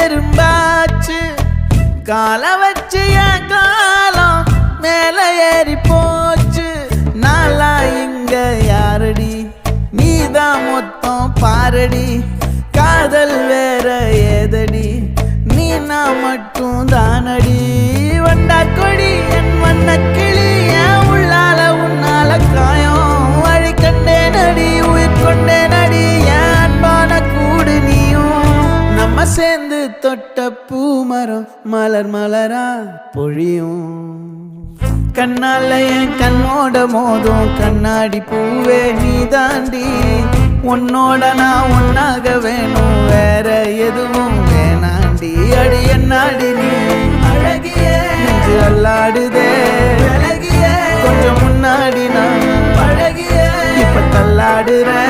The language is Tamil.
எறும்பாச்சு கால வச்சு என் காலம் மேல ஏறி போச்சு. நாளா இங்க யாரடி? நீதான் மொத்தம் பாரடி. காதல் வேற ஏதடி? நீ நான் மட்டும் தானடி. சேர்ந்து தொட்ட பூமரம் மலர் மலரா பொழியும். கண்ணால என் கண்ணோட மோதும். கண்ணாடி பூவே நீ தாண்டி உன்னோட நான் ஒன்னாக வேணும். வேற எதுவும் வேணாண்டி. அடி என்னாடி நீ? அழகிய. நெஞ்சு அல்லாடுதே. அழகிய. கொஞ்சம் முன்னாடி நான். அழகிய. இப்ப தள்ளாடுற.